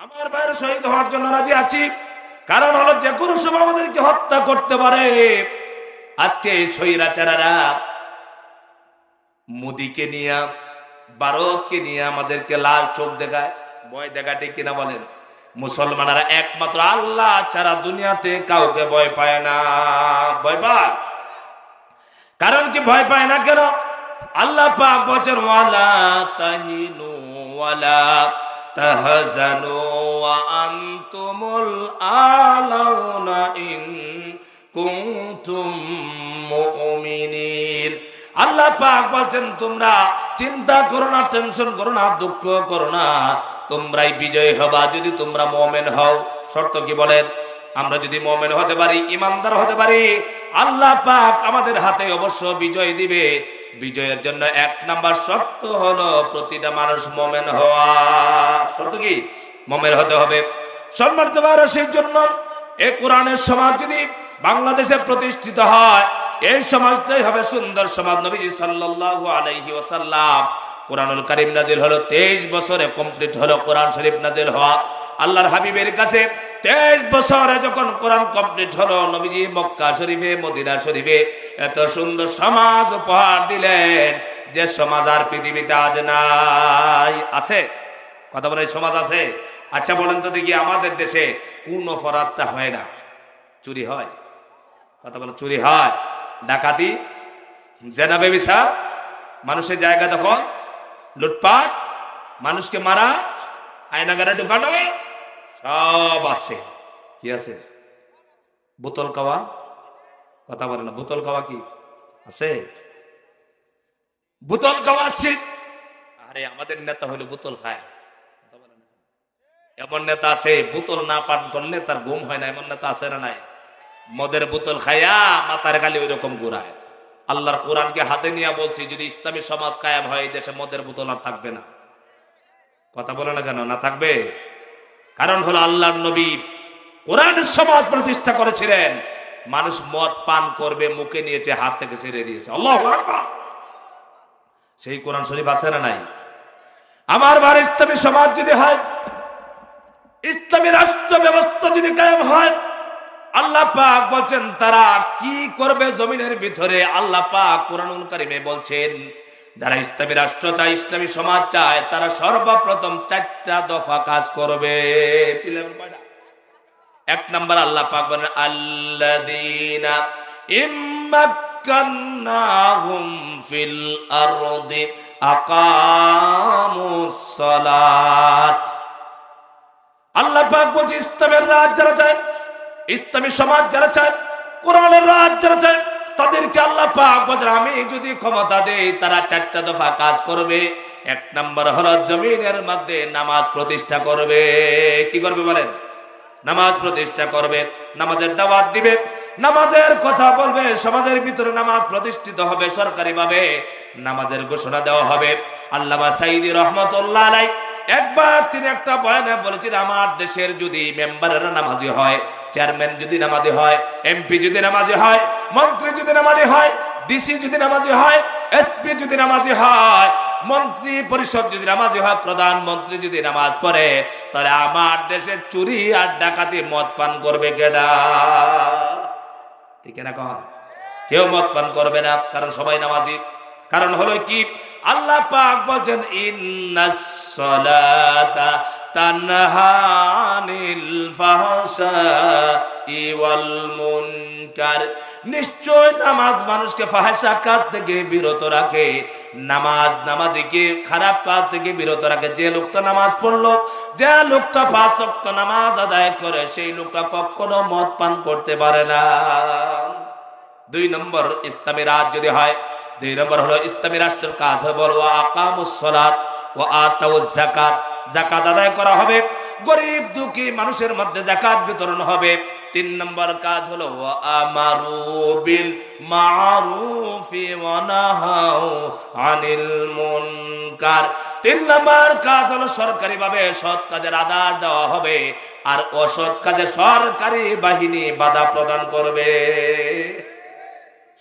আমার ভাইয়ের শহীদ হওয়ার জন্য রাজি আছি। কারণ হলো যে কোনো সময় আমাদেরকে হত্যা করতে পারে। আজকে স্বৈরাচারারা মোদিকে নিয়ে, ভারতকে নিয়ে আমাদেরকে লাল চোখ দেখায়, ভয় দেখাটে কিনা বলেন? মুসলমানেরা একমাত্র আল্লাহ ছাড়া দুনিয়াতে কাউকে ভয় পায় না। ভয় পায়? কারণ কি ভয় পায় না কেন? আল্লাহ পাক বলেন ওয়ালা তাহিনু ওয়ালা আল্লাহ পাক বলছেন, তোমরা চিন্তা করো না, টেনশন করো না, দুঃখ করো না। তোমরাই বিজয় হবা যদি তোমরা মোমেন হও। শর্ত কি বলেন? আমরা যদি মোমেন হতে পারি ইমানদার হতে পারি আল্লাহ পাক আমাদের হাতে অবশ্য বিজয় দিবে। বিজয়ের জন্য এক নাম্বার শর্ত হলো প্রতিটা মানুষ মোমেন হওয়া। শর্ত কি? মোমেন হতে হবে। সম্মান দেওয়ার সেই জন্য এ কোরআনের সমাজ যদি বাংলাদেশে প্রতিষ্ঠিত হয়, এই সমাজটাই হবে সুন্দর সমাজ। নবীজি সাল্লাল্লাহু আলাইহি ওয়াসাল্লাম কোরআনুল কারীম নাজিল হলো 23 বছরে কমপ্লিট হলো কোরআন শরীফ নাজিল হওয়া। আল্লাহর হাবিবের কাছে 23 বছরে যখন কোরআন কমপ্লিট হলো, নবীজি মক্কা শরীফে, মদিনা শরীফে এত সুন্দর সমাজ উপহার দিলেন। যে সমাজ আর পৃথিবীতে আজ নাই। আছে? কথা বলে সমাজ আছে? আচ্ছা বলেন তো দেখি আমাদের দেশে কোন অপরাধটা হয় না? চুরি হয়? কথা বলেন চুরি হয়। ডাকাতি? জেনা বেবিসা মানুষের জায়গা দখল? লুটপাট? মানুষকে মারা? আয়নাগারে ঢুকানো সব আছে। কি আছে? বোতল খাওয়া কথা বলে না। বোতল খাওয়া কি? আছে? বোতল খাওয়া আছে। আরে, আমাদের নেতা হলো বোতল খায়। এমন নেতা আছে, বোতল না পান করলে তার ঘুম হয় না। এমন নেতা আছে না নাই? মদের বোতল খাইয়া মাথার খালি ওই রকম ঘুরায়। আল্লাহর কোরআনকে হাতে নিয়ে বলছি, যদি ইসলামী সমাজ কায়াম হয়, এই দেশে মদের বোতল আর থাকবে না। কথা বলে না কেন? না থাকবে? কারণ হলো আল্লাহর নবী কোরআনের সমাজ প্রতিষ্ঠা করেছিলেন। মানুষ মদ পান করবে, মুখে নিয়েছে, হাত থেকে ছেড়ে দিয়েছে। আল্লাহ সেই কোরআন শরীফ আছে না নাই? আমার বার ইসলামী সমাজ যদি হয়, ইসলামী রাষ্ট্র ব্যবস্থা যদি কায়েম হয়, আল্লাহ পাক বলছেন, তারা কি করবে জমিনের ভিতরে? আল্লাহ পাক কোরআন কারিমে বলছেন যারা ইসলামী রাষ্ট্র চায়, ইসলামী সমাজ চায়, তারা সর্বপ্রথম চারটা দফা কাজ করবে। এক নম্বর আল্লাহ পাক বলেন, আল্লাযীনা ইম্মাক্কান্নাহুম ফিল আরদি আল্লাহ পাক বলছে, ইসলামের রাজ যারা চায়, ইসলামী সমাজ যারা চায়, কোরআনের রাজ যারা চায় তাদেরকে আল্লাহ পাক আমি যদি ক্ষমতা দেই, তারা চারটা দফা কাজ করবে। এক নাম্বার হলো জমিনের মধ্যে নামাজ প্রতিষ্ঠা করবে। কি করবে বলেন? নামাজ প্রতিষ্ঠা করবে, নামাজের দাওয়াত দিবে। নামাজের কথা বলবে, সমাজের ভিতরে নামাজ প্রতিষ্ঠিত হবে সরকারি ভাবে নামাজের ঘোষণা দেওয়া হবে। আল্লামা সাইদি রহমতুল্লাহ আলাই একবার তিনি একটা বয়ানে বলেছেন, আমার দেশের যদি মেম্বারেরা নামাজি হয়, চেয়ারম্যান যদি নামাজি হয়, এমপি যদি নামাজি হয়, মন্ত্রী যদি নামাজি হয়, ডিসি যদি নামাজি হয়, এসপি যদি নামাজি হয়, মন্ত্রী পরিষদ যদি নামাজি হয়, প্রধানমন্ত্রী যদি নামাজ পড়ে, তাহলে আমার দেশে চুরি আর ডাকাতি মদ পান করবে কেডা ঠিক না কেউ মদ পান করবে না, কারণ সবাই নামাজি। কারণ হলো কি? আল্লাহ পাক বলছেন ইন্নাস সালাতা তানহানিল ফাহশাই ওয়াল মুনকার। নিশ্চয় নামাজ মানুষকে ফাহাসা কাজ থেকে বিরত রাখে, নামাজ নামাজিকে খারাপ কাজ থেকে বিরত রাখে। যে লোকটা নামাজ পড়ল, যে লোকটা ওয়াক্ত নামাজ আদায় করে, সেই লোকটা কখনো মদ পান করতে পারে না। দুই নম্বর ইসলামী রাজ যদি হয় দুই নম্বর হলো ইসলামী রাষ্ট্রের কাজ হবে বল ও আকামুসলাত ও আতাউজ জাকাত জাকাত আদায় করা হবে, গরিব দুঃখী মানুষের মধ্যে জাকাত বিতরণ হবে। তিন নম্বর কাজ হলো ও আমারু বিল মারুফি ওয়া নাহাউ আনিল মুনকার। তিন নম্বর কাজ হলো সরকারি ভাবে সৎ কাজের আদার দেওয়া হবে, আর অসৎ কাজে সরকারি বাহিনী বাধা প্রদান করবে।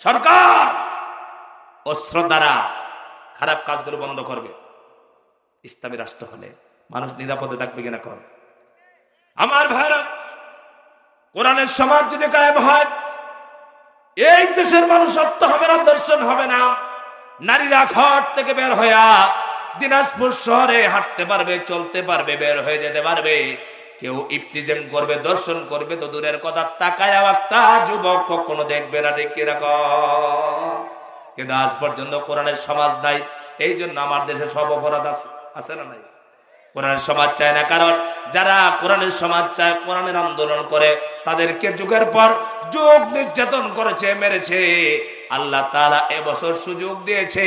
সরকার! অস্ত্র দ্বারা খারাপ কাজগুলো বন্ধ করবে। ইসলামী রাষ্ট্র হলে মানুষ নিরাপদে থাকবে কিনা কর। আমার ভাইরা, কোরআনের সমাজ যদি কায়েম হয়, এই দেশের মানুষ সত্য হবে না দর্শন হবে না। নারীরা ঘর থেকে বের হইয়া দিনাজপুর শহরে হাঁটতে পারবে, চলতে পারবে, বের হয়ে যেতে পারবে। কেউ ইফটিজেন করবে, দর্শন করবে, তো দূরের কথা তাকায় একটা যুবক কখনো দেখবে না, ঠিক কীরকম কিন্তু আজ পর্যন্ত কোরআনের সমাজ নাই। এই জন্য আমার দেশে সব অপরাধ আছে। আছে না নাই? কোরআনের সমাজ চায় না। কারণ যারা কোরআনের সমাজ চায়, কোরআনের আন্দোলন করে, তাদেরকে যুগের পর যুগ নির্যাতন করেছে, মেরেছে। আল্লাহ তাআলা এবছর সুযোগ দিয়েছে।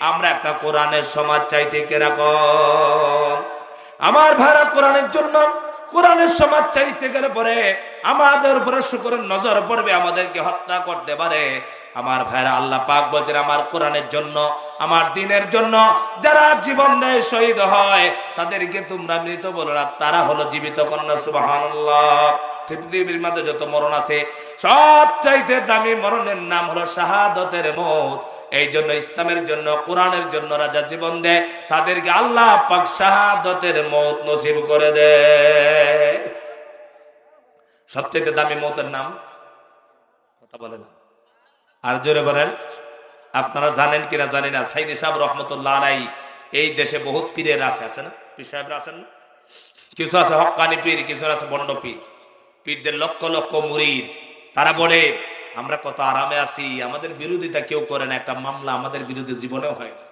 আমরা একটা কোরআনের সমাজ চাইতে কীরকম আমার ভাড়া কোরআনের জন্য, কোরআনের সমাজ চাইতে গেলে পরে আমাদের উপরে শুকরের নজর পড়বে, আমাদেরকে হত্যা করতে পারে। আমার ভাইরা আল্লাহ পাক বলছেন, আমার কোরআনের জন্য, আমার দিনের জন্য যারা জীবন দেয় শহীদ হয়, তাদেরকে তোমরা মৃত বলো না, তারা হলো জীবিত কন্যা, সুবহানাল্লাহ। যত মরণ আছে সব চাইতে দামি মরণের নাম হলো শাহাদতের মত। এই জন্য ইসলামের জন্য, কোরআনের জন্য রাজা জীবন দেয়, তাদেরকে আল্লাহ পাক শাহাদতের মত নসিব করে দেয়। সবচেয়ে দামি মতের নাম, কথা বলে না। আর জোরে বলেন, আপনারা জানেন কিনা জানি না, সাইদি সাহেব রহমতুল্লাহ আলাই এই দেশে বহুত পীরের আছে আছে না? পীর সাহেবরা আছেন না? কিছু আছে হকানি পীর, কিছু আছে বন্ড পীর। পীরদের লক্ষ লক্ষ মুরিদ। তারা বলে, আমরা কত আরামে আছি, আমাদের বিরোধিতা কেউ করে না, একটা মামলা আমাদের বিরুদ্ধে জীবনেও হয় না।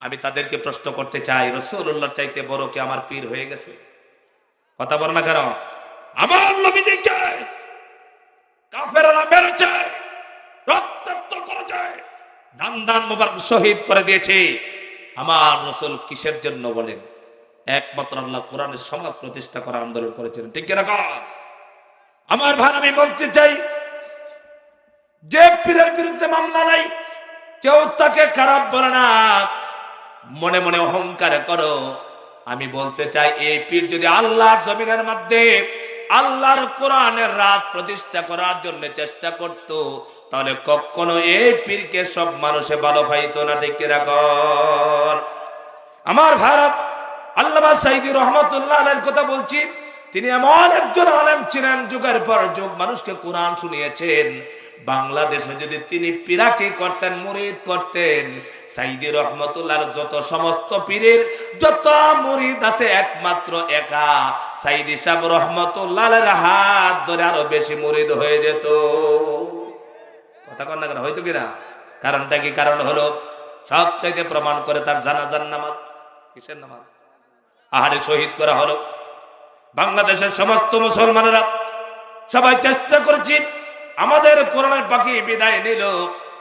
আমি তাদেরকে প্রশ্ন করতে চাই রসুল্লাহর চাইতে বড় কি আমার পীর হয়ে গেছে? কথা বল না কেন? আমার নবীজি চায় কাফেরা মেরে চায় করে শহীদ করে দিয়েছে। আমার রসুল কিসের জন্য বলেন? একমাত্র আল্লাহ কোরআনের সমাজ প্রতিষ্ঠা করার আন্দোলন করেছেন। ঠিক কিনা আমার ভাই, আমি বলতে চাই, যে পীরের বিরুদ্ধে মামলা নাই, কেউ তাকে খারাপ বলে না। মনে মনে অহংকার করো। আমি বলতে চাই, এই পীর যদি আল্লাহর জমিনের মধ্যে আল্লাহর কোরআনের রাত প্রতিষ্ঠা করার জন্য চেষ্টা করত, তাহলে কখনো এই পীরকে সব মানুষে ভালো পাইতো না, ঠিক রাখ আমার ভারত আল্লাহ সাইদি রহমতুল্লাহ কথা বলছি তিনি এমন একজন আলেম ছিলেন, যুগের পর যুগ মানুষকে কোরআন শুনিয়েছেন। বাংলাদেশে যদি তিনি পিরাকি করতেন, মুরিদ করতেন, সাইদি রহমতুল্লাহ যত সমস্ত পীরের, যত মুরিদ আছে একমাত্র একা, সাইদি সাহেব রহমতুল্লাহ হাত ধরে আরও বেশি মুরিদ হয়ে যেত। কথা কন না কেন, হয়তো কিনা? কারণটা কি? কারণ হলো সব থেকে প্রমাণ করে তার জানাজার নামাজ। কিসের নামাজ? আহারে শহীদ করা হলো। বাংলাদেশের সমস্ত মুসলমানেরা সবাই চেষ্টা করেছি, আমাদের কোরআনের পাখি বিদায় নিল।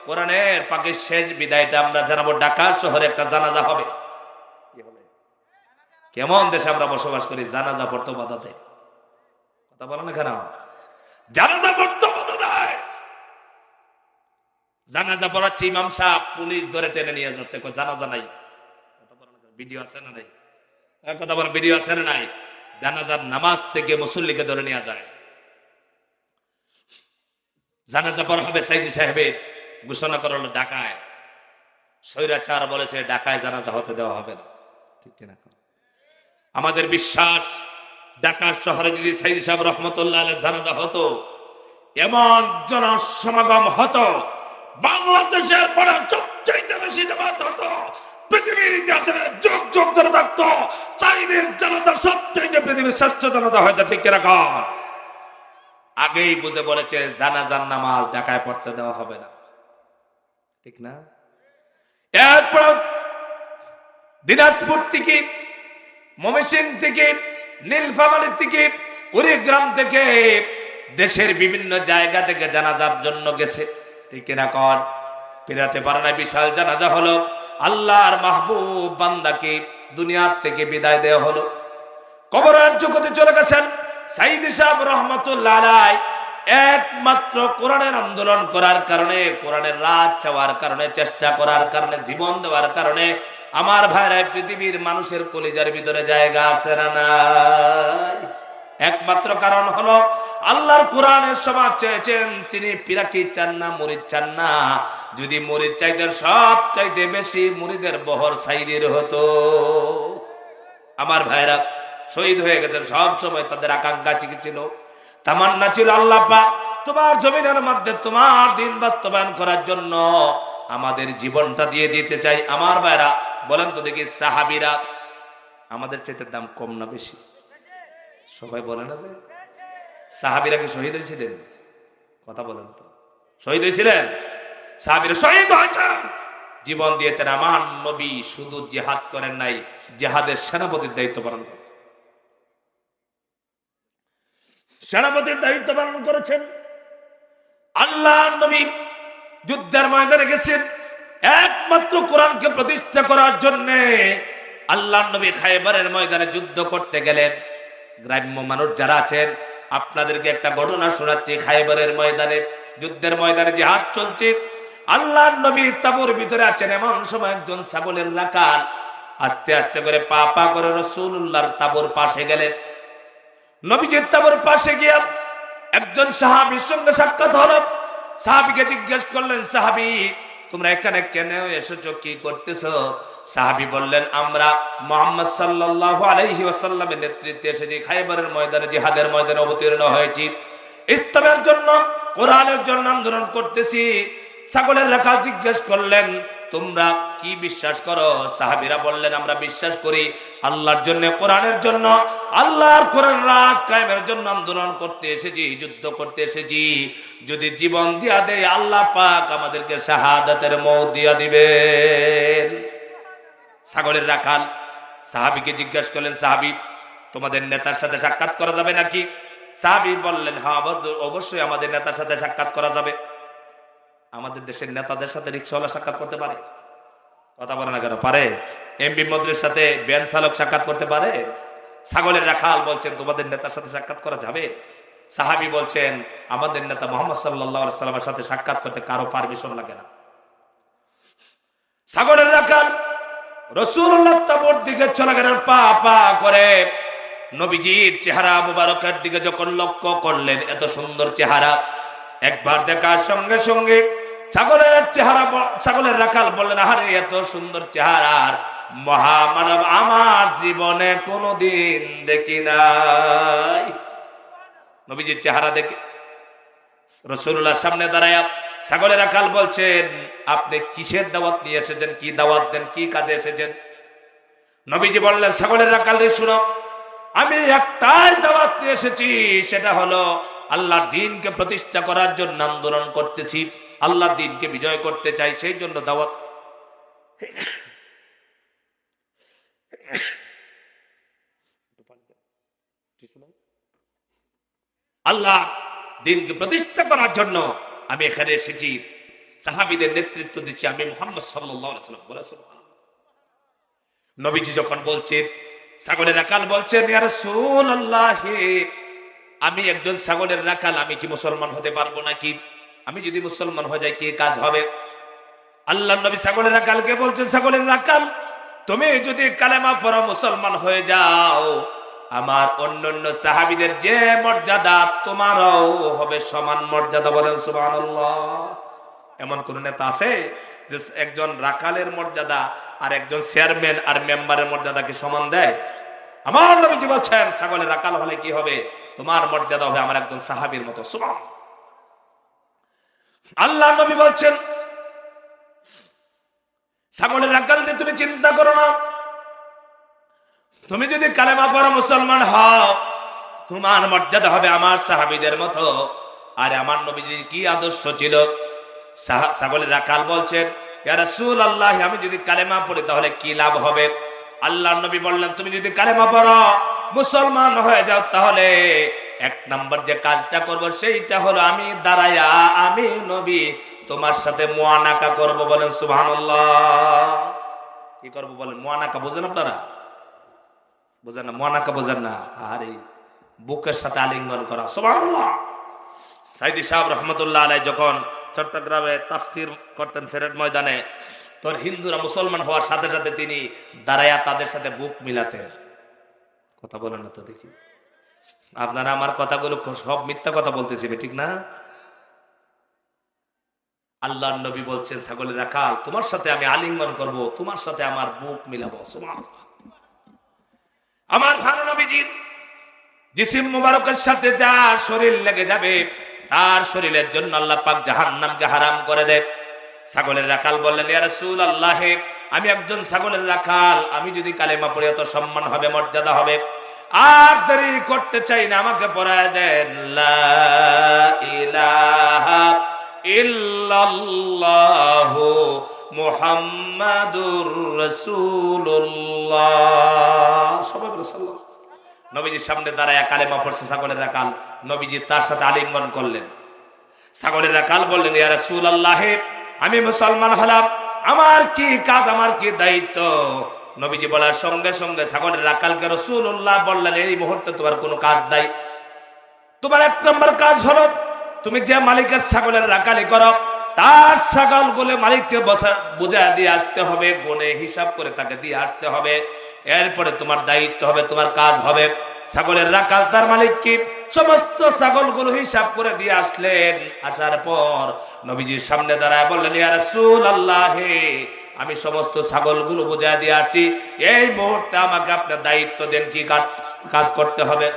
কোরআনের পাখির শেষ বিদায়টা আমরা জানাব ঢাকা শহরে একটা জানাজা হবে? কেমন দেশে আমরা বসবাস করি? জানাজা পড়তে বাধা দেয় কথা বলো না কেন? জানাজা পড়তে জানাজা পড়াচ্ছে ইমাম সাহেব, পুলিশ ধরে টেনে নিয়ে যাচ্ছে। জানাজা নাই? ভিডিও আছে না নাই? এক কথা বলো ভিডিও আছে না নাই? জানাজার নামাজ থেকে মুসল্লিকে ধরে নিয়ে যায়। জানাজা পর হবে সাইদি সাহেবের, ঘোষণা করা হলো ডাকায় স্বৈরাচার বলেছে ডাকায় জানাজা হতে দেওয়া হবে না। ঠিক কিনা আমাদের বিশ্বাস, ঢাকা শহরে যদি সাইদি সাহেব রহমতুল্লাহ জানাজা হতো, এমন জনসমাগম হতো, বাংলাদেশের পড়া সবচাইতে বেশি জামাত হতো। পৃথিবীর ইতিহাসে যুগ যুগ ধরে থাকতো চাইদের জানাজা সবচাইতে পৃথিবীর শ্রেষ্ঠ জানাজা হয়তো ঠিক কীরকম আগেই বুঝে বলেছে, জানাজার নামাজ ঢাকায় পড়তে দেওয়া হবে না। ঠিক না? এরপর দিনাজপুর থেকে, ময়মনসিং থেকে, নীলফামারী থেকে, কুড়িগ্রাম থেকে দেশের বিভিন্ন জায়গা থেকে জানাজার জন্য গেছে। ঠিক কিনা কর ফেরাতে পারে না বিশাল জানাজা হলো। আল্লাহর মাহবুব বান্দাকে দুনিয়ার থেকে বিদায় দেওয়া হলো। কবরের জগতে চলে গেছেন সাইদি সাহেব রহমতুল্লাহ একমাত্র কোরআনের আন্দোলন করার কারণে, কোরআনের রাত চাওয়ার কারণে, চেষ্টা করার কারণে, জীবন দেওয়ার কারণে আমার ভাইরা পৃথিবীর মানুষের কলিজার ভিতরে জায়গা আছে না নাই? একমাত্র কারণ হলো আল্লাহর কোরআনের সমাজ চেয়েছেন, তিনি পিরাকি চান না মুরিদ চান না যদি মুরিদ চাইতেন সব চাইতে বেশি মুরিদের বহর সাইদের হতো। আমার ভাইরা শহীদ হয়ে গেছেন, সব সময় তাদের আকাঙ্ক্ষা ছিল তামান্না ছিল, আল্লাহ তোমার জমিনের মধ্যে তোমার দিন বাস্তবায়ন করার জন্য আমাদের জীবনটা দিয়ে দিতে চাই। আমার ভাইরা, বলেন তো দেখি, সাহাবিরা আমাদের চেতে দাম কম না বেশি? সবাই বলে না যে সাহাবিরা কি শহীদ হয়েছিলেন? কথা বলেন তো। শহীদ হয়েছিলেন? সাহাবিরা শহীদ হয়েছেন জীবন দিয়েছেন আমার নবী, শুধু জেহাদ করেন নাই, জেহাদের সেনাপতির দায়িত্ব পালন করেছেন। সেনাপতির দায়িত্ব পালন করেছেন। আল্লাহ নবী যুদ্ধের ময়দানে গেছেন। একমাত্র কোরআনকে প্রতিষ্ঠা করার জন্য আল্লাহ নবী খাইবারের ময়দানে যুদ্ধ করতে গেলেন। গ্রাম্য মানুষ যারা আছেন, আপনাদেরকে একটা ঘটনা শোনাচ্ছি, খাইবারের ময়দানে, যুদ্ধের ময়দানে যে হাত চলছে। আল্লাহ নবী তাবুর ভিতরে আছেন এমন সময় একজন ছাগলের রাকাল আস্তে আস্তে করে পা পা করে রসুল্লাহর তাবুর পাশে গেলেন। নবীজির তাবুর পাশে গিয়া একজন সাহাবির সঙ্গে সাক্ষাৎ হলো। সাহাবিকে জিজ্ঞেস করলেন, সাহাবি, তোমরা এখানে কেন এসেছ? কি করতেছো? সাহাবি বললেন, আমরা মোহাম্মদ সাল্লাল্লাহু আলাইহি ওয়াসাল্লামের নেতৃত্বে এসেছি, খাইবারের ময়দানে, জিহাদের ময়দানে অবতীর্ণ হয়েছি। ইসলামের জন্য, কোরআনের জন্য আন্দোলন করতেছি। ছাগলের রাখা জিজ্ঞেস করলেন, তোমরা কি বিশ্বাস করো? সাহাবিরা বললেন, আমরা বিশ্বাস করি আল্লাহর জন্য, কোরআনের জন্য। আল্লাহর কোরআন রাজ কায়েমের জন্য আন্দোলন করতে এসেছি, যুদ্ধ করতে এসেছি। যদি জীবন দিয়া দেয়, আল্লাহ পাক আমাদেরকে শাহাদাতের মৌ দিয়া দিবেন। ছাগলের রাখাল। সাহাবিকে জিজ্ঞেস করলেন, সাহাবি, তোমাদের নেতার সাথে সাক্ষাৎ করা যাবে নাকি? সাহাবি বললেন হ্যাঁ অবশ্যই আমাদের নেতার সাথে সাক্ষাৎ করা যাবে। আমাদের দেশের নেতাদের সাথে রিক্সাওয়ালা সাক্ষাৎ করতে পারে। কথা বলে না কেন? পারে। এমপি মন্ত্রীর সাথে ব্যান চালক সাক্ষাৎ করতে পারে। ছাগলের রাখাল বলছেন, তোমাদের নেতার সাথে সাক্ষাৎ করা যাবে? সাহাবি বলছেন, আমাদের নেতা মোহাম্মদ সাল্লাহ সাল্লামের সাথে সাক্ষাৎ করতে কারও পারমিশন লাগে না। ছাগলের রাখাল রসুল্লাহ তাবর দিকে চলে গেলেন, পা পা করে। নবীজির চেহারা মুবারকের দিকে যখন লক্ষ্য করলেন, এত সুন্দর চেহারা। একবার দেখার সঙ্গে সঙ্গে ছাগলের চেহারা ছাগলের রাখাল বললেন আরে এত সুন্দর চেহারার মহামানব আমার জীবনে কোনোদিন দেখি নাই। নবীজির চেহারা দেখে রসুল্লাহর সামনে দাঁড়ায় ছাগলের আকাল বলছেন, আপনি কিসের দাওয়াত নিয়ে এসেছেন? কি দাওয়াত দেন? কি কাজে এসেছেন? নবীজি বললেন ছাগলের আকাল রে, শুনো। আমি একটাই দাওয়াত নিয়ে এসেছি, সেটা হলো আল্লাহ দিনকে প্রতিষ্ঠা করার জন্য আন্দোলন করতেছি। আল্লাহ দিনকে বিজয় করতে চাই, সেই জন্য দাওয়াত। আল্লাহ দিনকে প্রতিষ্ঠা করার জন্য আমি এখানে এসেছি, সাহাবিদের নেতৃত্ব দিচ্ছি আমি মোহাম্মদ সাল্লাম নবীজি যখন বলছেন, ছাগলের রাকাল বলছেন আমি একজন ছাগলের রাকাল, আমি কি মুসলমান হতে পারব নাকি? আমি যদি মুসলমান হয়ে যাই, কি কাজ হবে? আল্লাহ নবী ছাগলের রাকালকে বলছেন, ছাগলের রাকাল, তুমি যদি কালেমা পড়ো, মুসলমান হয়ে যাও। আমার অন্যান্য সাহাবিদের যে মর্যাদা, তোমারও হবে সমান মর্যাদা বলেন সুবহানাল্লাহ। এমন কোন নেতা আছে যে একজন রাখালের মর্যাদা আর একজন চেয়ারম্যান আর মেম্বারের মর্যাদা মর্যাদাকে সমান দেয়? আমার নবীজি বলছেন, ছাগলের রাখাল হলে কি হবে? তোমার মর্যাদা হবে আমার একজন সাহাবীর মতো। সুমান আল্লাহ নবী বলছেন, ছাগলের নিয়ে তুমি চিন্তা করো না। তুমি যদি কালেমা পড়া মুসলমান হও, তোমার মর্যাদা হবে আমার সাহাবীদের মতো। আর আমার নবীজির কি আদর্শ ছিল? ছাগলের রাখাল বলছেন রাসূলুল্লাহ, আমি যদি কালেমা পড়ি তাহলে কি লাভ হবে? আল্লাহ নবী বললেন, তুমি যদি কালেমা পড়ো, মুসলমান হয়ে যাও তাহলে এক নাম্বার যে কাজটা করব সেইটা হলো আমি দাঁড়াইয়া আমি নবী, তোমার সাথে মুয়ানাকা করব বলেন সুবহানাল্লাহ। কি করব বলেন? মুয়ানাকা বুঝেন আপনারা? বোঝেন না মনাকা বোঝেন না। আরে বুকের সাথে আলিঙ্গন করা। সুবহানাল্লাহ। সাইদি সাহেব রহমতুল্লাহ আলাই যখন চট্টগ্রামে তাফসির করতেন ফেরেট ময়দানে তোর হিন্দুরা মুসলমান হওয়ার সাথে সাথে তিনি দাঁড়াইয়া তাদের সাথে বুক মিলাতেন। কথা বলেন না তো দেখি। আপনারা আমার কথাগুলো সব মিথ্যা কথা বলতেছি ঠিক না? আল্লাহ নবী বলছেন, ছাগলের রাখাল তোমার সাথে আমি আলিঙ্গন করব, তোমার সাথে আমার বুক মিলাবো। সুবহানাল্লাহ। আমার ভালো নবীজির জিসিম মুবারকের সাথে যা শরীর লেগে যাবে, তার শরীরের জন্য আল্লাহ পাক জাহান্নামকে হারাম করে দেয়। ছাগলের রাখাল বললেন, ইয়া রাসূলুল্লাহ, আমি একজন ছাগলের রাখাল আমি যদি কালেমা পড়ি এত সম্মান হবে, মর্যাদা হবে। আর দেরি করতে চাই না, আমাকে পড়ায় দেন ইলাহা ইল্লাল্লাহু মুহাম্মাদুর রাসূলুল্লাহ। সবাই বলে ওয়াসাল্লাম। নবীজির সামনে দাঁড়ায় কালেমা পড়ছে, ছাগলের রাখাল নবীজি তার সাথে আলিঙ্গন করলেন। ছাগলের রাখাল বললেন, ইয়া রাসূলুল্লাহ, আমি মুসলমান হলাম। আমার কি কাজ, আমার কি দায়িত্ব? নবীজি বলার সঙ্গে সঙ্গে ছাগলের রাখালকে রসুল্লাহ বললেন, এই মুহূর্তে তোমার কোনো কাজ নাই। তোমার এক নম্বর কাজ হলো, তুমি যে মালিকের ছাগলের রাখালি করো তার ছাগলগুলো মালিককে বসা বুঝা দিয়ে আসতে হবে গনে হিসাব করে তাকে দিয়ে আসতে হবে। এরপরে তোমার দায়িত্ব হবে, তোমার কাজ হবে। ছাগলের রাখাল তার মালিক কি? সমস্ত ছাগলগুলো হিসাব করে দিয়ে আসলেন। আসার পর নবীজির সামনে দাঁড়ায় বললেন, ইয়া রাসূলুল্লাহ, আমি সমস্ত ছাগলগুলো বুঝা দিয়ে আসছি। এই মুহূর্তে আমাকে আপনার দায়িত্ব দেন, কি কাজ করতে হবে?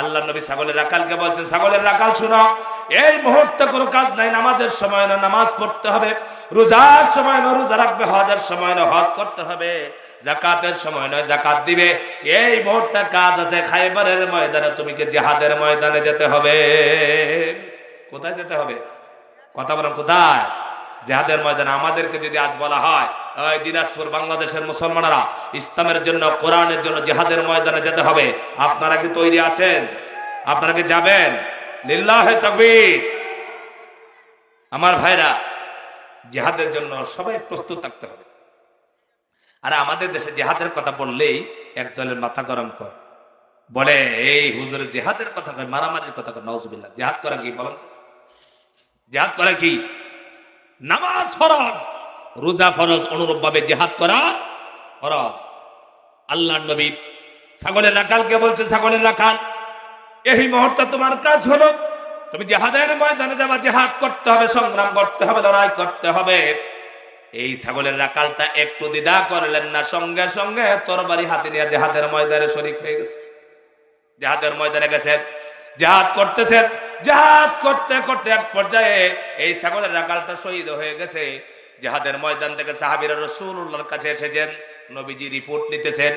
আল্লাহ নবী ছাগলের রাখালকে বলছেন, ছাগলের রাখাল শুনো, এই মুহূর্তে কোনো কাজ নাই, নামাজের সময় না, নামাজ পড়তে হবে। রোজার সময় না, রোজা রাখবে, হজের সময় না, হজ করতে হবে। জাকাতের সময় নয় জাকাত দিবে। এই মুহূর্তে কাজ আছে, খাইবারের ময়দানে তুমি কি জেহাদের ময়দানে যেতে হবে? কোথায় যেতে হবে? কথা বলেন, কোথায়? জেহাদের ময়দানে আমাদেরকে যদি আজ বলা হয় দিনাজপুর বাংলাদেশের মুসলমানেরা ইসলামের জন্য, কোরআনের জন্য জেহাদের ময়দানে যেতে হবে, আপনারা কি তৈরি আছেন? আপনারা কি যাবেন? লিল্লাহে আমার ভাইরা, জেহাদের জন্য সবাই প্রস্তুত থাকতে হবে। আর আমাদের দেশে জেহাদের কথা বললেই এক দলের মাথা গরম করে। বলে, এই হুজুরের জেহাদের কথা কয়, মারামারির কথা কয় নজবিল্লা জেহাদ করা কি বলেন জেহাদ করা কি? নামাজ ফরজ, রোজা ফরজ অনুরূপ ভাবে জেহাদ করা ফরজ। আল্লাহ নবী ছাগলের রাখালকে বলছে ছাগলের রাখাল এই মুহূর্তে তোমার কাজ হলো, তুমি জেহাদের ময়দানে যাবা, জেহাদ করতে হবে, সংগ্রাম করতে হবে, লড়াই করতে হবে। এই ছাগলের রাকালটা একটু দ্বিধা করলেন না, সঙ্গে সঙ্গে তরবারি হাতে নিয়ে জেহাদের ময়দানে শরিক হয়ে গেছে। জেহাদের ময়দানে গেছেন জেহাদ করতেছেন। জেহাদ করতে করতে এক পর্যায়ে এই ছাগলের রাকালটা শহীদ হয়ে গেছে। জেহাদের ময়দান থেকে সাহাবিরা রসুল্লাহর কাছে এসেছেন, নবীজি রিপোর্ট নিতেছেন।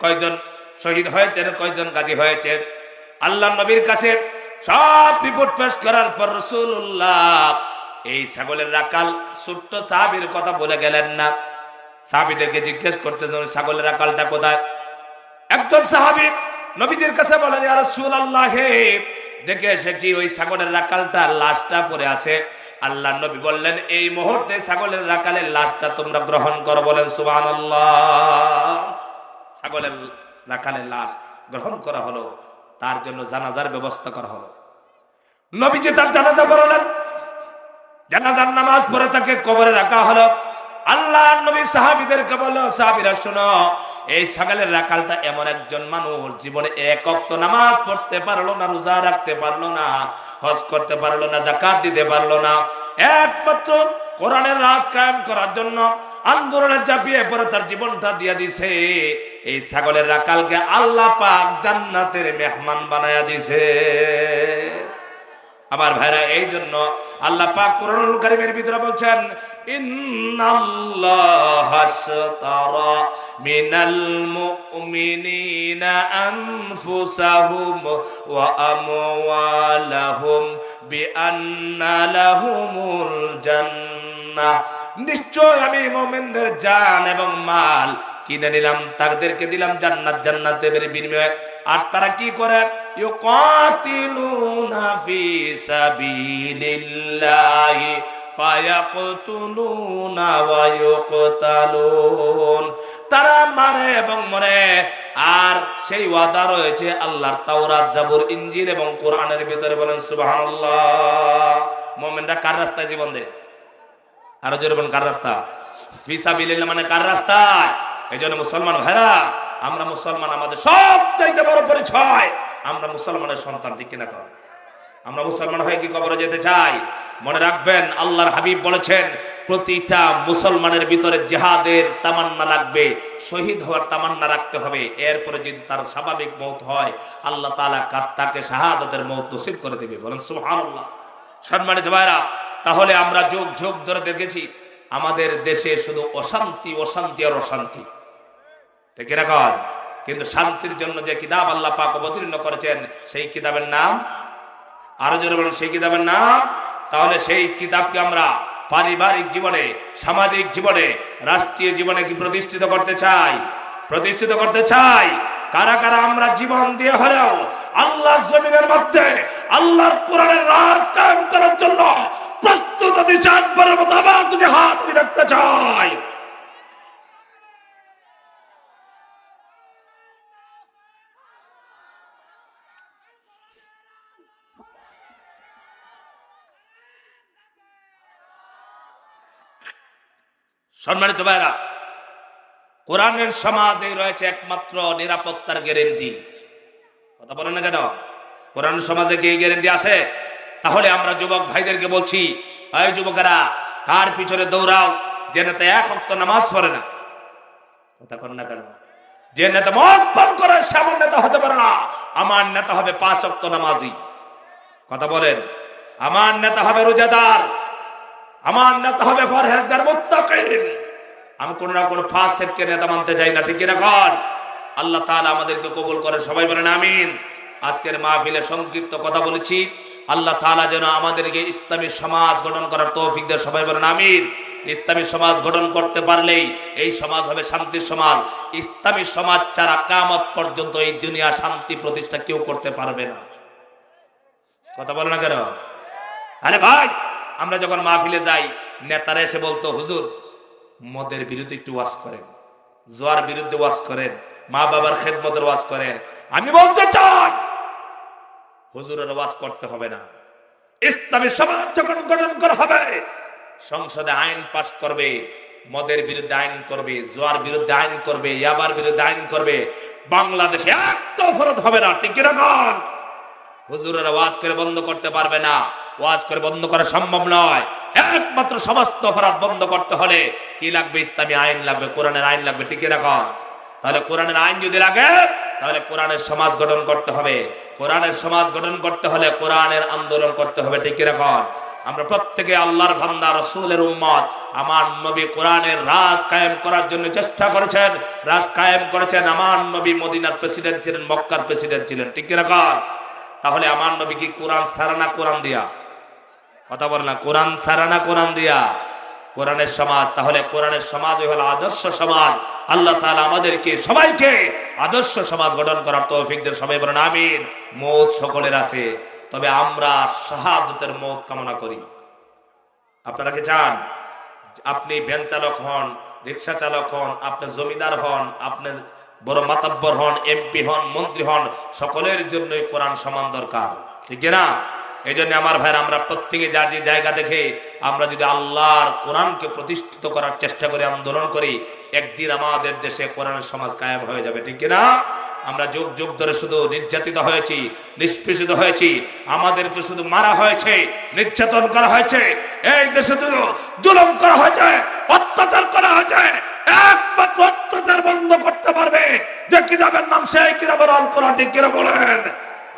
কয়জন শহীদ হয়েছেন, কয়জন গাজী হয়েছেন? আল্লাহ নবীর কাছে সব রিপোর্ট পেশ করার পর রসুল্লাহ এই ছাগলের রাকাল ছোট্ট সাহাবির কথা বলে গেলেন না। সাহাবিদেরকে জিজ্ঞেস করতেছেন ছাগলের রাকালটা কোথায়? একজন সাহাবি নবীজির কাছে বলেন রাসূলুল্লাহ হে দেখে এসেছি, ওই ছাগলের রাকালটা লাশটা পড়ে আছে। আল্লাহ নবী বললেন, এই মুহূর্তে ছাগলের রাকালের লাশটা তোমরা গ্রহণ করো। বলেন, সুবহানাল্লাহ। ছাগলের রাকালের লাশ গ্রহণ করা হলো, তার জন্য জানাজার ব্যবস্থা করা হলো। নবীজি তার জানাজা পড়ালেন। জানাজার নামাজ পড়ে তাকে কবরে রাখা হলো। আল্লাহ নবী সাহাবিদেরকে বলল সাহাবিরা, শোনো এই সকালের রাখালটা এমন একজন মানুষ, জীবনে এক অক্ত নামাজ পড়তে পারল না, রোজা রাখতে পারল না, হজ করতে পারল না জাকাত দিতে পারল না। একমাত্র কোরআনের রাজ কায়েম করার জন্য আন্দোলনে চাপিয়ে পরে তার জীবনটা দিয়ে দিছে। এই ছাগলের রাকালকে আল্লাহ পাক জান্নাতের মেহমান বানায়া দিছে। আমার ভাইরা এই জন্য আল্লাহ পাক কোরআনুল কারীমের ভিতরে বলছেন, ইন্নাল্লাহ আশতারা মিনাল মুমিনিনা আনফুসাহুম ওয়া আমওয়ালাহুম বিআন্না লাহুমুল জান্নাহ। নিশ্চয় আমি মুমিনদের জান এবং মাল কিনে নিলাম, তাদেরকে দিলাম জান্নাত জান্নাতের বিনিময়ে। আর তারা কি করে? ফি সাবিলিল্লাহি তারা মারে এবং মরে। আর সেই ওয়াদা রয়েছে আল্লাহর তাওরাত, জাবুর, ইনজিল এবং কোরআনের ভিতরে বলেন, সুবহানাল্লাহ। কার রাস্তায় জীবন দেয়? আরও জোরে বলেন, কার রাস্তা? ফিসাবিলিল্লাহ মানে কার রাস্তায়? এই জন্য মুসলমান ভাইরা, আমরা মুসলমান আমাদের সব চাইতে বড় পরিচয়, আমরা মুসলমানের সন্তান, ঠিক কিনা কর আমরা মুসলমান হয়ে কি কবরে যেতে চাই? মনে রাখবেন, আল্লাহর হাবিব বলেছেন, প্রতিটা মুসলমানের ভিতরে জেহাদের তামান্না লাগবে, শহীদ হওয়ার তামান্না রাখতে হবে। এরপরে যদি তার স্বাভাবিক মত হয়, আল্লাহ তালা তাকে শাহাদতের মত নসিব করে দেবে। বলেন, সুবহানাল্লাহ। সম্মানিত ভাইরা, তাহলে আমরা যুগ যুগ ধরে দেখেছি, আমাদের দেশে শুধু অশান্তি অশান্তি আর অশান্তি। ঠিক এরকম কিন্তু শান্তির জন্য যে কিতাব আল্লাহ পাক অবতীর্ণ করেছেন, সেই কিতাবের নাম? আরও জোরে বলেন, সেই কিতাবের নাম? তাহলে সেই কিতাবকে আমরা পারিবারিক জীবনে, সামাজিক জীবনে, রাষ্ট্রীয় জীবনে কি প্রতিষ্ঠিত করতে চাই? প্রতিষ্ঠিত করতে চাই। কারা কারা আমরা জীবন দিয়ে হলেও আল্লাহর জমিনের মধ্যে, আল্লাহর কোরআনের রাজ কায়েম করার জন্য প্রস্তুত চাঁদবারের মতো আবার তুমি হাত আমি দেখতে চাই। সম্মানিত ভাইরা কোরআনের সমাজে রয়েছে একমাত্র নিরাপত্তার গ্যারেন্টি কথা বলেন না কেন? কোরআন সমাজে কি গ্যারেন্টি আছে? তাহলে আমরা যুবক ভাইদেরকে বলছি, এই যুবকেরা, কার পিছনে দৌড়াও, যে নেতা এক অক্ত নামাজ পড়ে না। কথা করেন না কেন? যে নেতা মদ পান করে, সে নেতা হতে পারে না। আমার নেতা হবে পাঁচ অক্ত নামাজি। কথা বলেন, আমার নেতা হবে রোজাদার। আমার নেতা হবে ফরহেজগার মুত্তাকিন। আমি কোন না কোনো ফাঁস সেটকে নেতা মানতে চাই না, ঠিক কিনা কর আল্লাহ তাআলা আমাদেরকে কবুল করে সবাই বলেন আমিন। আজকের মাহফিলে সংক্ষিপ্ত কথা বলেছি। আল্লাহ তাআলা যেন আমাদেরকে ইসলামী সমাজ গঠন করার তৌফিক দেয় সবাই বলেন আমিন। ইসলামী সমাজ গঠন করতে পারলেই এই সমাজ হবে শান্তির সমাজ। ইসলামী সমাজ ছাড়া কামত পর্যন্ত এই দুনিয়া শান্তি প্রতিষ্ঠা কেউ করতে পারবে না। কথা বলো না কেন? আরে ভাই! আমরা যখন মাহফিলে যাই, নেতারা এসে বলতো, হুজুর, মদের বিরুদ্ধে একটু ওয়াজ করেন। জোয়ার বিরুদ্ধে ওয়াজ করেন। মা বাবার খেদমতের ওয়াজ করেন। আমি বলতে চাই, হুজুরের ওয়াজ করতে হবে না। ইসলামী সমাজ যখন গঠন করা হবে, সংসদে আইন পাশ করবে, মদের বিরুদ্ধে আইন করবে, জোয়ার বিরুদ্ধে আইন করবে, ইয়াবার বিরুদ্ধে আইন করবে, বাংলাদেশে একটা অপরাধ হবে না। ঠিক কীরকম হুজুরের ওয়াজ করে বন্ধ করতে পারবে না। ওয়াজ করে বন্ধ করা সম্ভব নয়। একমাত্র সমস্ত অপরাধ বন্ধ করতে হলে কি লাগবে? ইসলামী আইন লাগবে, কোরআনের আইন লাগবে, ঠিক রাখুন তাহলে কোরআনের আইন যদি লাগে, তাহলে কোরআনের সমাজ গঠন করতে হবে। কোরআনের সমাজ গঠন করতে হলে কোরআনের আন্দোলন করতে হবে, ঠিক রাখুন আমরা প্রত্যেকে আল্লাহর ভান্দা রসুলের উম্মত। আমার নবী কোরআনের রাজ কায়েম করার জন্য চেষ্টা করেছেন, রাজ কায়েম করেছেন। আমার নবী মদিনার প্রেসিডেন্ট ছিলেন, মক্কার প্রেসিডেন্ট ছিলেন, ঠিক রাখুন তাহলে আমার নবী কি কোরআন সারানা কোরআন দিয়া? কথা বলে না, কোরআন ছাড়া না কোরআন দিয়া? কোরআনের সমাজ, তাহলে কোরআনের সমাজ হলো আদর্শ সমাজ। আল্লাহ তাআলা আমাদেরকে, সবাইকে আদর্শ সমাজ গঠন করার তৌফিক সবাই বলেন, আমিন। মৌত সকলের আছে। তবে আমরা শাহাদতের মত কামনা করি। আপনারা কি চান? আপনি ভ্যান চালক হন, রিক্সা চালক হন, আপনি জমিদার হন, আপনি বড় মাতাব্বর হন, এমপি হন, মন্ত্রী হন, সকলের জন্যই কোরআন সমান দরকার। ঠিক না এই জন্য আমার ভাইরা, আমরা প্রত্যেকে যার যে জায়গা দেখে আমরা যদি আল্লাহর কোরআনকে প্রতিষ্ঠিত করার চেষ্টা করি, আন্দোলন করি, একদিন আমাদের দেশে কোরআনের সমাজ কায়েম হয়ে যাবে, ঠিক না আমরা যুগ যুগ ধরে শুধু নির্যাতিত হয়েছি, নিষ্পেষিত হয়েছি, আমাদেরকে শুধু মারা হয়েছে, নির্যাতন করা হয়েছে, এই দেশে শুধু জুলুম করা হয়েছে, অত্যাচার করা হয়েছে, একমাত্র অত্যাচার বন্ধ করতে পারবে। যে কিতাবের নাম সেই কিতাবের অল কোরআন ঠিক কিনা বলেন?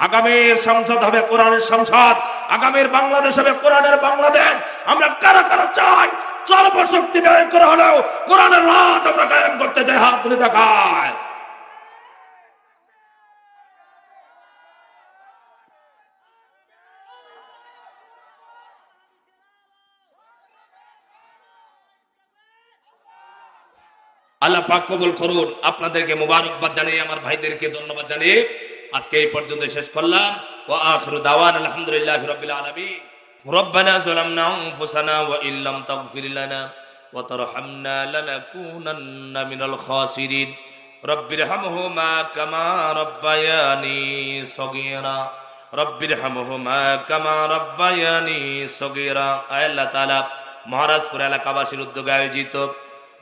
আগামীর সংসদ হবে কোরআনের সংসদ, আগামীর বাংলাদেশ হবে কোরআনের বাংলাদেশ। আমরা কারা কারা চাই? সর্বশক্তি ব্যয় করে হলেও কোরআনের রাজ আমরা কায়েম করতে চাই, হাত তুলে দেখায়। আল্লাহ পাক কবুল করুন। আপনাদেরকে মুবারকবাদ জানিয়ে, আমার ভাইদেরকে ধন্যবাদ জানিয়ে আজকে এই পর্যন্ত শেষ করলাম ওয়া আখিরু দাওয়ান আলহামদুলিল্লাহি রাব্বিল আলামিন ربنا ظلمنا انفسنا وان لم تغفر لنا وترحمنا لنكونن من الخاسرين رب ارحمهما كما ربياني صغيرا رب ارحمهما كما ربياني صغيرا আয় আল্লাহ তাআলা মহারাজপুর এলাকাবাসীর উদ্যোগে আয়োজিত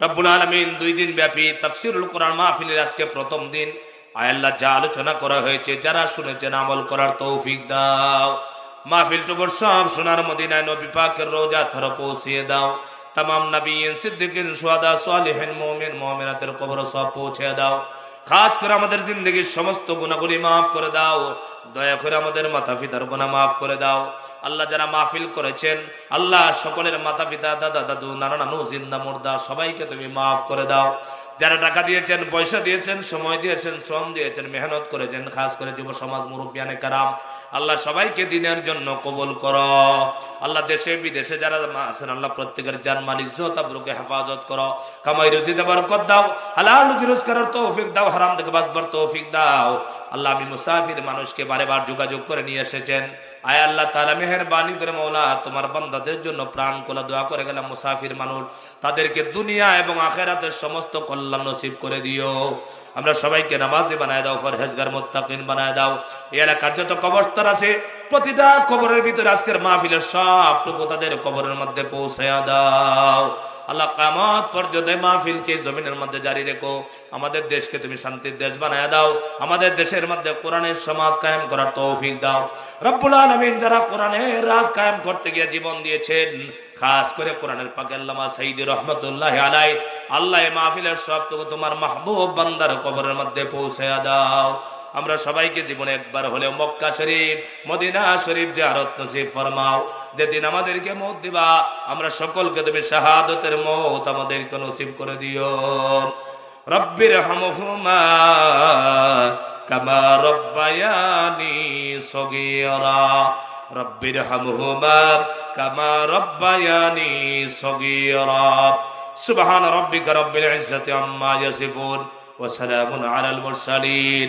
রব্বুল আলমিন দুই দিন ব্যাপী তাফসিরুল কোরআন মাহফিলের আজকে প্রথম দিন আয়াল্লাহ যা আলোচনা করা হয়েছে, যারা শুনেছেন আমল করার তৌফিক দাও। মাহফিলটুকুর সব সোনার মদিনায় নবী পাকের রোজা থর পৌঁছিয়ে দাও। তামাম নবীন সিদ্দিকিন, সুয়াদা, সালিহিন, মুমিন, মুমিনাতের কবর সব পৌঁছে দাও। খাস করে আমাদের জিন্দগির সমস্ত গুণাগুলি মাফ করে দাও। দয়া করে আমাদের মাতা পিতার গুণা মাফ করে দাও। আল্লাহ যারা মাহফিল করেছেন, আল্লাহ সকলের মাতা পিতা দাদা, দাদু, নানা, নানু, জিন্দা, মুর্দা, সবাইকে তুমি মাফ করে দাও। যারা টাকা দিয়েছেন, পয়সা দিয়েছেন, সময় দিয়েছেন, শ্রম দিয়েছেন, মেহনত করেছেন, খাস করে যুব সমাজ, মুরব্বিয়ানে কারাম, আল্লাহ সবাইকে দিনের জন্য কবুল করো। আল্লাহ দেশে, বিদেশে যারা আছেন, আল্লাহ প্রত্যেকের জান মাল, ইজ্জত, আবরুকে হেফাজত করো। কামাই রুজিতে বরকত দাও, হালাল রুজি, রোজগারের তৌফিক দাও, হারাম থেকে বাঁচবার তৌফিক দাও। আল্লাহ আমি মুসাফির মানুষকে বারে বার যোগাযোগ করে নিয়ে এসেছেন। আয় আল্লাহ তালা মেহরবানি করে মৌলা তোমার বান্দাদের জন্য প্রাণ কোলা দোয়া করে গেলাম মুসাফির মানুষ। তাদেরকে দুনিয়া এবং আখেরাতের সমস্ত কল্যাণ নসিব করে দিও। আমরা সবাইকে নামাজি বানায় দাও পরহেজগার মোত্তাকিন বানায় দাও। এই এলাকার যত কবরস্তর আছে, প্রতিটা কবরের ভিতরে আজকের মাহফিলের সবটুকু তাদের কবরের মধ্যে পৌঁছায়া দাও। আল্লাহ কামত পর্যন্ত মাহফিলকে জমিনের মধ্যে জারি রেখো। আমাদের দেশকে তুমি শান্তির দেশ বানায় দাও। আমাদের দেশের মধ্যে কোরআনের সমাজ কায়েম করার তৌফিক দাও। রব্বুল আলমিন যারা কোরআনের রাজ কায়েম করতে গিয়ে জীবন দিয়েছেন, খাস করে কোরআনের পাকে আল্লামা সাইদি রহমতুল্লাহ আলাই আল্লাহ মাহফিলের সবটুকু তোমার মাহবুব বান্দার কবরের মধ্যে পৌঁছে দাও। আমরা সবাইকে জীবনে একবার হলেও মক্কা শরীফ, মদিনা শরীফ যে আরত নসিব ফরমাও। যেদিন আমাদেরকে মত দিবা, আমরা সকলকে তুমি শাহাদতের মত আমাদেরকে নসিব করে দিও। রব্বির হামহুমা কামা রব্বায়ানি সগিয়রা রব্বির হামহুমা কামা রব্বায়ানি সগিয়রা সুবহান রব্বিকা রব্বিল ইজ্জতি আম্মা ইয়াসিফুন ওয়া সালামুন আলাল মুরসালিন।